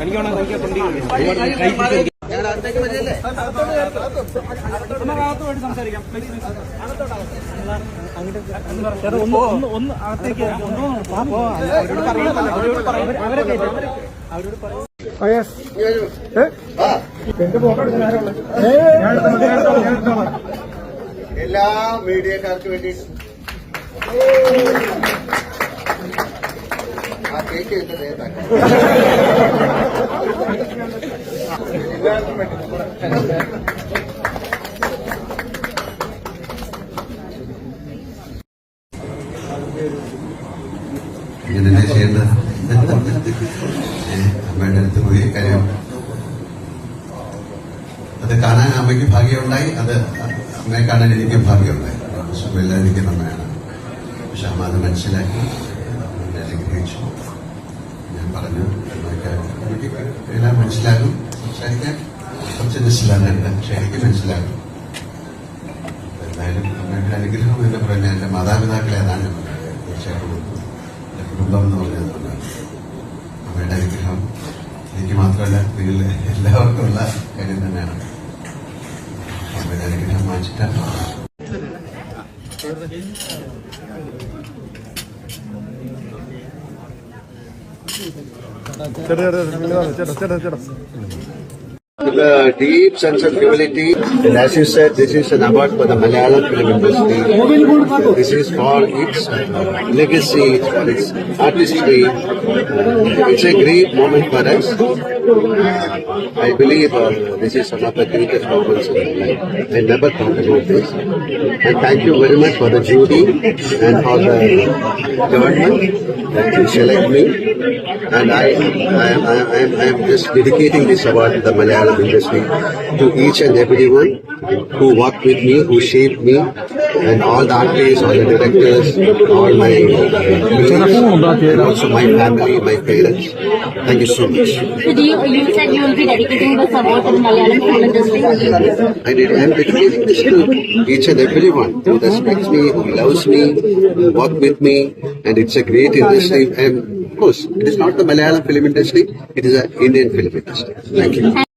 എനിക്കാണോ ഞങ്ങളുടെ അടുത്തേക്ക് വരില്ലേ എല്ലാ മീഡിയക്കാർക്ക് വേണ്ടി ആ കേക്ക് എന്റെ അത് കാണാൻ അമ്മയ്ക്ക് ഭാഗ്യമുണ്ടായി. അത് അമ്മയെ കാണാൻ എനിക്കും ഭാഗ്യമുണ്ടായി. സുഖമില്ലാതിരിക്കുന്ന അമ്മയാണ്. പക്ഷെ അമ്മ അത് മനസ്സിലാക്കി അനുഗ്രഹിച്ചു. ഞാൻ പറഞ്ഞു അമ്മയ്ക്ക് എല്ലാം മനസ്സിലാകും. സംസാരിക്കാൻ കുറച്ച് മനസ്സിലാകുന്നുണ്ട് പക്ഷെ എനിക്ക് മനസ്സിലാകും എന്തായാലും അമ്മയുടെ അനുഗ്രഹം എന്ന് പറഞ്ഞാൽ എന്റെ മാതാപിതാക്കളെ അതാണ് തീർച്ചയായിട്ടും എന്റെ കുടുംബം എന്ന് പറഞ്ഞതുകൊണ്ട് അമ്മയുടെ അനുഗ്രഹം എനിക്ക് മാത്രമല്ല നിങ്ങൾ എല്ലാവർക്കും ഉള്ള കാര്യം തന്നെയാണ്. അമ്മയുടെ അനുഗ്രഹം വാങ്ങിച്ചിട്ടാണ്. With a deep sense of humility, and as you said, this is an award for the Malayalam film industry. This is for its legacy, for its artistry. It's a great moment for us. I believe uh, this is one of the greatest moments in my life. I never thought about this. And thank you very much for the jury and for the government that you select me. And I, I, am, I, am, I am just dedicating this award to the Malayalam industry, to each and everyone who worked with me, who shaped me, and all the artists, all the directors, all my colleagues, and also my family, my parents. Thank you so much. So do you, you said you will be dedicating this award to the Malayalam film industry. I did. I'm dedicating this to each and everyone who respects me, who loves me, who worked with me, and it's a great industry. And of course, it is not the Malayalam film industry; it is an Indian film industry. Thank you.